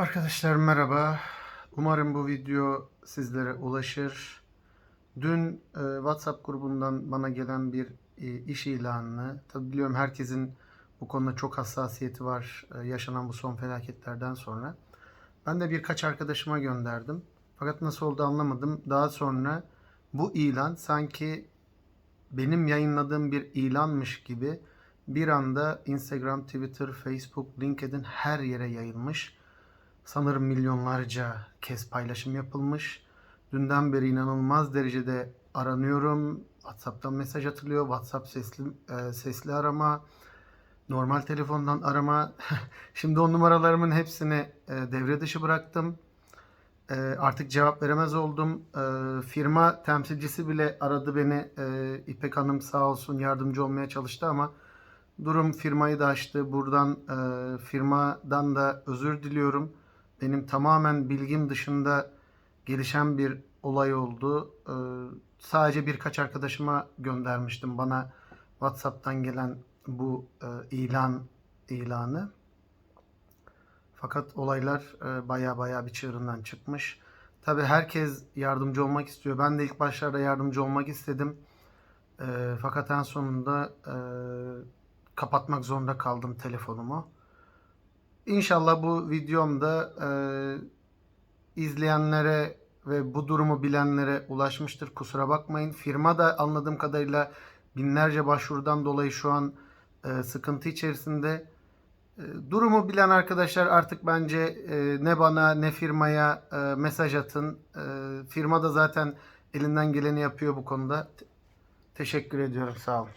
Arkadaşlar merhaba. Umarım bu video sizlere ulaşır. Dün e, WhatsApp grubundan bana gelen bir e, iş ilanını, tabi biliyorum herkesin bu konuda çok hassasiyeti var e, yaşanan bu son felaketlerden sonra. Ben de birkaç arkadaşıma gönderdim. Fakat nasıl oldu anlamadım. Daha sonra bu ilan sanki benim yayınladığım bir ilanmış gibi bir anda Instagram, Twitter, Facebook, LinkedIn her yere yayılmış. Sanırım milyonlarca kez paylaşım yapılmış. Dünden beri inanılmaz derecede aranıyorum. WhatsApp'tan mesaj atılıyor. WhatsApp sesli e, sesli arama, normal telefondan arama. Şimdi o numaralarımın hepsini e, devre dışı bıraktım. E, artık cevap veremez oldum. E, firma temsilcisi bile aradı beni. E, İpek Hanım sağ olsun yardımcı olmaya çalıştı ama durum firmayı da açtı. Buradan e, firmadan da özür diliyorum. Benim tamamen bilgim dışında gelişen bir olay oldu. E, sadece birkaç arkadaşıma göndermiştim bana WhatsApp'tan gelen bu e, ilan ilanı. Fakat olaylar e, baya baya bir çığırından çıkmış. Tabi herkes yardımcı olmak istiyor. Ben de ilk başlarda yardımcı olmak istedim. E, fakat en sonunda e, kapatmak zorunda kaldım telefonumu. İnşallah bu videomda e, izleyenlere ve bu durumu bilenlere ulaşmıştır. Kusura bakmayın. Firma da anladığım kadarıyla binlerce başvurudan dolayı şu an e, sıkıntı içerisinde. E, durumu bilen arkadaşlar artık bence e, ne bana ne firmaya e, mesaj atın. E, firma da zaten elinden geleni yapıyor bu konuda. Te- teşekkür ediyorum. Sağ olun.